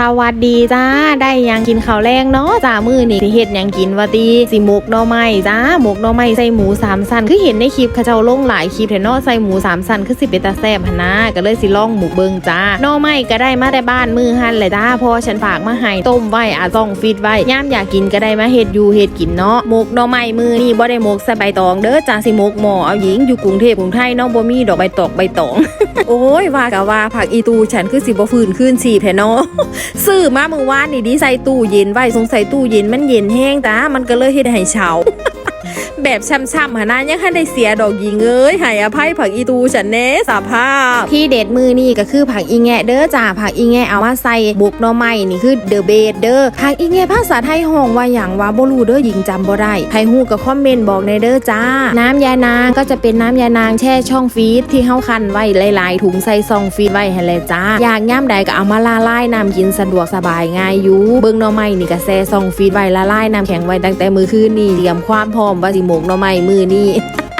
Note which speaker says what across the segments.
Speaker 1: สวัสดีจ้า ได้ยังกินข้าวแรงเนาะจ้ามือนี่สิเฮ็ดยังกินวะตีสิหมกหน่อไม้จ้าหมกหน่อไม้ใส่หมูสามสันคือเห็นในคลิปเขาเจ้าลงหลายคลิปแถเนาะใส่หมูสามสันคือสิเป็นตาแซ่บหนนะก็เลยสิลองหมูเบิงจ้าหน่อไม้ก็ได้มาแต่บ้านมือหันเลยจ้าเพอฉันฝากมาให้ต้มไว้อาต้องฟีดไว้ย่ามอยากกินก็ได้มาเฮ็ดอยู่เฮ็ดกินเนาะหมกหน่อไม้มือนี่บ่ได้หมกใส่ใบตองเด้อจ้าสิหมกหม้อเอาหญิงอยู่กรุงเทพกรุงไทยเนาะบ่มีดอกใบตอกใบตอง โอ้ยว่ากะว่าผักอีตูฉันคือสิบ่ฟื้นคืนชีพแท้เนาะซื้อมาเมื่อวานนี่ดีใส่ตู้เย็นไว้สงสัยตู้เย็นมันเย็นแห้งตามันก็เลยเฮ็ดให้เฉา แบบช่ำๆหานะยังให้ได้เสียดอกยิงเอ้ยให้อภัยผักอีตูฉันเนสภาพ ที่เด็ดมือนี่ก็คือผักอีแงะเด้อจ้าผักอีแงะเอามาใส่บุกหน่อไม้นี่คือเดอะเบดเด้อผักอีแงะภาษาไทยห้องว่าอย่างว่าบ่รู้เด้อหญิงจำบ่ได้ใครฮู้ก็คอมเมนต์บอกในเด้อจ้า น้ำยานางก็จะเป็นน้ำยานางแช่ช่องฟรีซที่เฮาคันไว้หลายๆ ถุงใส่ซองฟรีซไว้ให้เลยจ้า อยากย่ำใดก็เอามาละลายน้ำกินสะดวกสบายง่ายอยู่เบิ่งหน่อไม้นี่ก็แช่ซองฟรีซไว้ละลายน้ำแข็งไว้ตั้งแต่มือคืนนี่เตรียมความพร้อมว่าสิหมกหน่อไม้มือนี่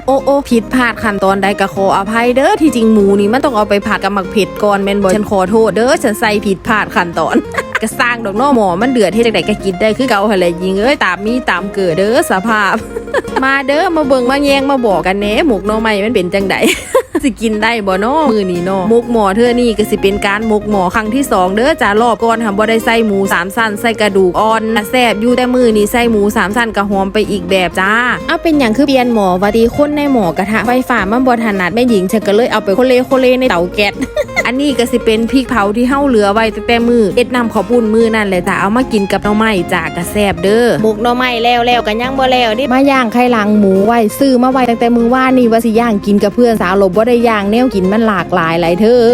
Speaker 1: โอ้โอ้ผิดพลาดขั้นตอนใดก็ขออภัยเด้อที่จริงหมูนี่มันต้องเอาไปผัดกับหมักเผ็ดก่อนแม่นบ่ฉันขอโทษเด้อฉันใส่ผิดพลาดขั้นตอนก็สร้างดอกน้อหมอมันเดือดที่จังไดก็กินได้คือเก่าหั่นแหละยิงเอ้ยตามมีตามเกิดเด้อสภาพ มาเด้อมาเบิ่งมาแยงมาบอกกันแหน่หมกหน่อไม้มันเป็นจังได สิกินได้บ่เนาะมือนี้เนาะหมกหมอเธอนี่ก็สิเป็นการหมกหมอครั้งที่สองเด้อจ้ารอบก่อนทำบ่ได้ใส่หมูสามสั้นใส่กระดูกอ่อนน่ะแซ่บอยู่แต่มือนี้ใส่หมูสามสั้นก็หอมไปอีกแบบจ้าเอาเป็นอย่างคือเปลี่ยนหมอว่าดีคนในหมอกระทะไฟฟ้ามันบ่ถนัดแม่หญิงฉันก็เลยเอาไปโคเลโคเลในเตาแก๊สอันนี้ก็สิเป็นพริกเผาที่เฮาเหลือไว้ตั้งแต่มือเอ็ดนำขอปุ่นมือนั่นแหละจ้าเอามากินกับหน่อไม้จ้ากระแซบเด้อหมกหน่อไม้แล้วแล้วกันยังบ่แล้วดิมาย่างไข่หลังหมูไว้ซื้อมาไว้ตั้งแต่มือว่านนี่ว่าสิย่างกินกับเพื่อนสาวหลบบ่ได้ย่างแนวกินมันหลากหลายหลายเธอ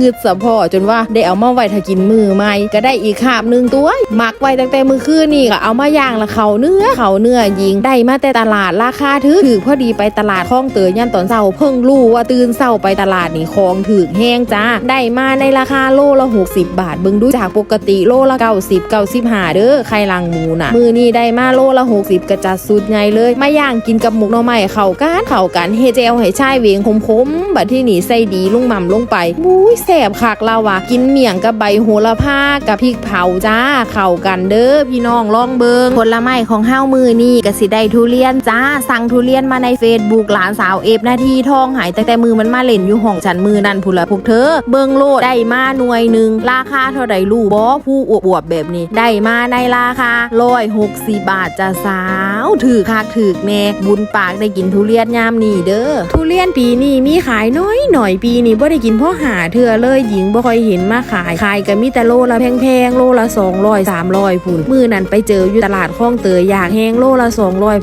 Speaker 1: งึดสะพอจนว่าได้เอามาไว้ถ้ากินมือใหม่ก็ได้อีกคาบหนึงตัวหมักไว้ตั้งแต่มือคืนนี่ก็เอามาย่างละเขาเนื้อเขาเนื้อยิงได้มาแต่ตลาดราคาถือถือพอดีไปตลาดคลองเตยย่านตอนเช้าเพิ่งรู้ว่าตื่นเช้าไปตลาดนี่ของถือแห้งจ้าได้มาในราคาโลละ 60 บาทเบิ่งดูจากปกติโลละ 90 95เด้อไข่ลังหมูน่ะ มือนี่ได้มาโลละ 60 กระจัดสุดใหญ่เลยมาย่างกินกับหมกหน่อไม้เข้ากันเข้ากันเฮเจลให้ชายเวงคมๆบัดที่นี่ใส่ดีลุงหม่ำลงไปบุ้ยแสบคักเราว่ะกินเมี่ยงกับใบโหระพากับพริกเผาจ้าเข้ากันเด้อพี่น้องลองเบิงผลไม้ของห้าวมือนี่ก็สิได้ทุเรียนจ้าสั่งทุเรียนมาใน Facebook หลานสาวเอฟหน้าที่ทองหายแต่แต่มือมันมาเล่นอยู่ห้องฉันมือนั่นพูละพวกเธอ เบิงโลดได้มาหน่วยหนึ่งราคาเท่าใดลูกบอผู้อวบอวบแบบนี้ ได้มาในราคาร้อยหกสิบาทจะสาว ถือคักถือแน่บุญปากได้กินทุเรียนยามนี่เด้อทุเรียนปีนี้มีขายน้อยหน่อยปีนี้บ่ได้กินเพราะหาเถื่อเลยหญิงบ่ค่อยเห็นมาขายขายก็มีแต่โลละแพงๆโลละ200 300พุ่นมือนั้นไปเจออยู่ตลาดคลองเตยอยากแห้งโลละ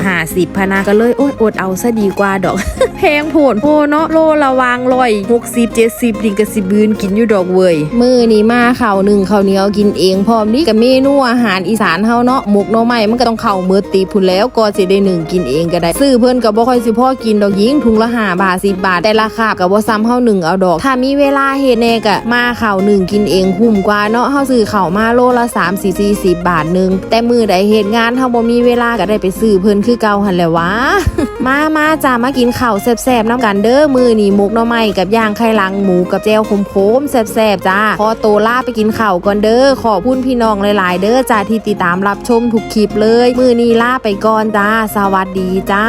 Speaker 1: 250พนะก็เลยโอ๊ยอดเอาซะดีกว่าดอกแพงโผดโพเนาะโลละวางร้อยหกสิบเจ็ดสิบดิงกะสิบืนกินอยู่ดอกเวยมือนี้มาข้าวหนึ่งข้าวเหนียวกินเองพร้อมนี่กับเมนูอาหารอีสานเฮาเนาะหมกน่อไม้มันก็ต้องเข้ามือตีพุ่นแล้วก็สิได้หนึ่งกินเองก็ได้ซื้อเพิ่นก็บ่ค่อยสิพ่อกินดอกยิงถุงละห้าบาทสิบบาทแต่ราคาก็บ่ซ้ำเฮาหนึ่งเอาดอก ถ้ามีเวลาเฮ็ดแน่ก็มาข้าวหนึ่งกินเองคุ้มกว่าเนาะเฮาซื้อข้าวมาโลละ3 4 40บาทหนึง แต่มือใดเฮ็ดงานเฮาบ่มีเวลาก็ได้ไปซื้อเพิ่นคือเก่าหั่นแหละวะมามาจ้ามากินข้าวแซ่บๆน้ำกันเด้อมือนี่หมกหน่อไม้กับย่างไข่ลังหมูกับแจวขมๆแซ่บๆจ้าขอโตล่าไปกินข้าวก่อนเด้อขอพุ่นพี่น้องหลายๆเด้อจ้าที่ติดตามรับชมทุกคลิปเลย มือนี้ล่าไปก่อนจ้า สวัสดีจ้า